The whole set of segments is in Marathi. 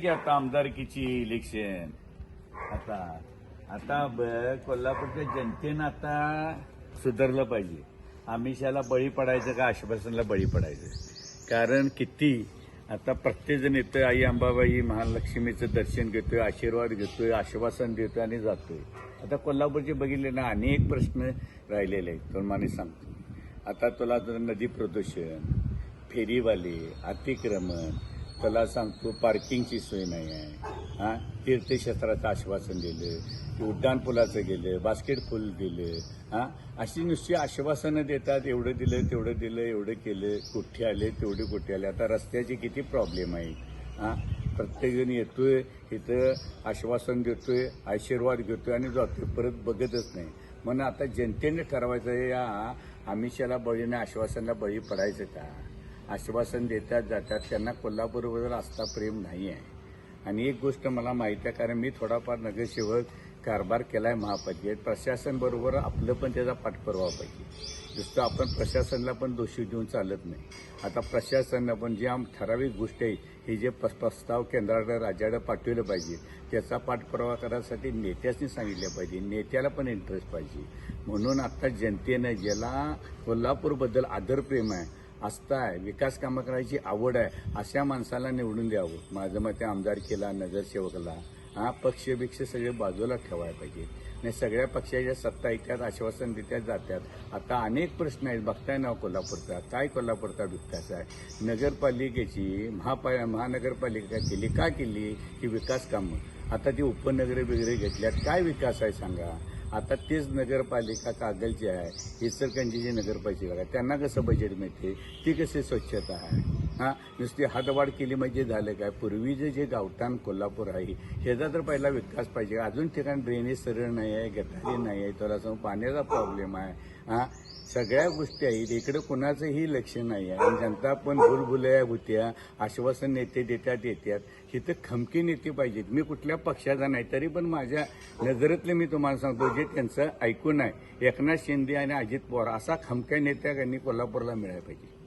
की आता आमदारकीची इलेक्शन आता आता ब- कोल्हापूरच्या जनतेनं आता सुधारलं पाहिजे. आमिषाला बळी पडायचं का आश्वासनला बळी पडायचं? कारण किती आता प्रत्येकजण येतोय आई अंबाबाई महालक्ष्मीचं दर्शन घेतोय आशीर्वाद घेतोय आश्वासन देतोय आणि जातोय. आता कोल्हापूरचे बघितले ना अनेक प्रश्न राहिलेले आहेत तुम्हाला सांगतो. आता तुला नदी प्रदूषण फेरीवाले अतिक्रमण त्याला सांगतो पार्किंगची सोय नाही आहे हा? तीर्थक्षेत्राचं आश्वासन दिलं उड्डाणपुलाचं गेलं बास्केट फुल दिलं हा? अशी नुसती आश्वासनं देतात एवढं दिलं तेवढं दिलं एवढं केलं कुठे आले तेवढे कुठे आले. आता रस्त्याचे किती प्रॉब्लेम आहेत हा? प्रत्येकजण येतोय इथं आश्वासन देतोय आशीर्वाद घेतोय आणि जातोय. परत बघतच नाही. म्हणून आता जनतेने ठरवायचं आहे, या आमिषाला बळीने आश्वासनाला बळी पडायचं का? आश्वासन देतात जातात त्यांना कोल्हापूरबद्दल आस्था प्रेम नाही आहे आणि एक गोष्ट मला माहीत आहे कारण मी थोडाफार नगरसेवक कारभार केलाय महापालिकेत. प्रशासन बरोबर आपलं पण त्याचा पाठपुरावा पाहिजे. नुसतं आपण प्रशासनाला पण दोषी देऊन चालत नाही. आता प्रशासनानं पण ज्या ठराविक गोष्टी आहे हे जे प्रस्ताव केंद्राकडे राज्याकडे पाठवलं पाहिजे त्याचा पाठपुरावा करायसाठी नेत्यासनी सांगितलं पाहिजे. नेत्याला पण इंटरेस्ट पाहिजे. म्हणून आता जनतेनं ज्याला कोल्हापूरबद्दल आदरप्रेम आहे आस्था आहे विकास कामं करायची आवड आहे अशा माणसाला निवडून द्यावं. माझं मते आमदार केला नगरसेवकला. हा पक्ष भिक्ष सगळे बाजूला ठेवायला पाहिजे. नाही सगळ्या पक्षाच्या सत्ता येतात आश्वासन देतात जातात. आता अनेक प्रश्न आहेत. बघताय ना कोल्हापूरचा. काय कोल्हापूरचा विकास आहे? नगरपालिकेची महापा महानगरपालिका केली का केली ही विकास कामं? आता ती उपनगरे वगैरे घेतल्यात. काय विकास आहे सांगा? आता तेच नगरपालिका कागलची आहे. इचलकरंजीची नगरपालिका आहे. त्यांना कसं बजेट मिळते? ती कशी स्वच्छता आहे? हां नुसती हातवाढ केली म्हणजे झालं काय? पूर्वीचं जे गावठाण कोल्हापूर आहे ह्याचा तर पहिला विकास पाहिजे. अजून ठिकाणी ड्रेनेज सरळ नाही आहे गटारी नाही आहे तुला समोर पाण्याचा प्रॉब्लेम आहे. हां सगळ्या गोष्टी आहेत. इकडे कुणाचंही लक्ष नाही आहे. आणि जनता पण भूलभुलया होत्या आश्वासन नेते देतात येतात इथं खमकी नेते पाहिजेत. मी कुठल्या पक्षाचा नाही तरी पण माझ्या नजरेतले मी तुम्हाला सांगतो जे त्यांचं ऐकून आहे. एकनाथ शिंदे आणि अजित पवार असा खमक्या नेत्या त्यांनी कोल्हापूरला मिळायला पाहिजे.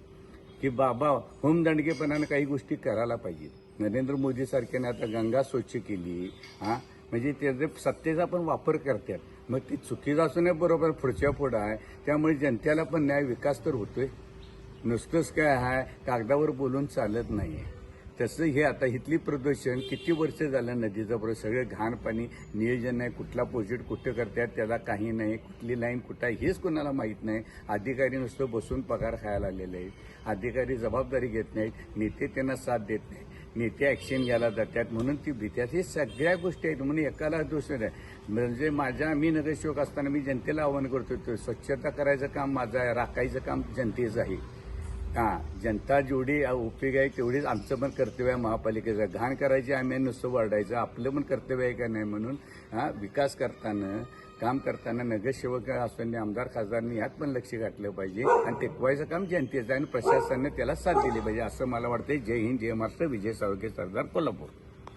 की बाबा होमदंडकेपणानं काही गोष्टी करायला पाहिजेत नरेंद्र मोदी सारख्याने आता गंगा स्वच्छ केली हा? म्हणजे त्याचे सत्तेचा पण वापर करतात. मग ती चुकीचा असू नये बरोबर पुढच्या पुढं आहे. त्यामुळे जनतेला पण न्याय विकास तर होतोय. नुसतंच काय आहे? कागदावर बोलून चालत नाही आहे तसं हे आता इथली प्रदूषण किती वर्ष झालं नदीचं बरोबर सगळं घाण पाणी नियोजन नाही कुठला प्रोजेक्ट कुठं करतात त्याला काही नाही कुठली लाईन कुठं आहे हेच कोणाला माहीत नाही. अधिकारी नुसतं बसून पगार खायला आलेले आहेत. अधिकारी जबाबदारी घेत नाहीत नेते त्यांना साथ देत नाहीत. नेते ॲक्शन घ्यायला जातात म्हणून ती भीत्यात हे सगळ्या गोष्टी आहेत म्हणून एकाला दुसऱ्या नाही. म्हणजे माझ्या मी नगरसेवक असताना मी जनतेला आव्हान करतो स्वच्छता करायचं काम माझं आहे राखायचं काम जनतेचं आहे. हा जनता जेवढी उपयोग आहे तेवढीच आमचं पण कर्तव्य आहे महापालिकेचं. घाण करायची आम्ही नुसतं वाढायचं. आपलं पण कर्तव्य आहे का नाही म्हणून हा विकास करताना काम करताना नगरसेवक असताना आमदार खासदारांनी यात पण लक्ष घातलं पाहिजे. आणि टेकवायचं काम जनतेचं आहे आणि प्रशासनाने त्याला साथ दिली पाहिजे असं मला वाटतं जय हिंद जय महाराष्ट्र. विजय सावके सरदार कोल्हापूर.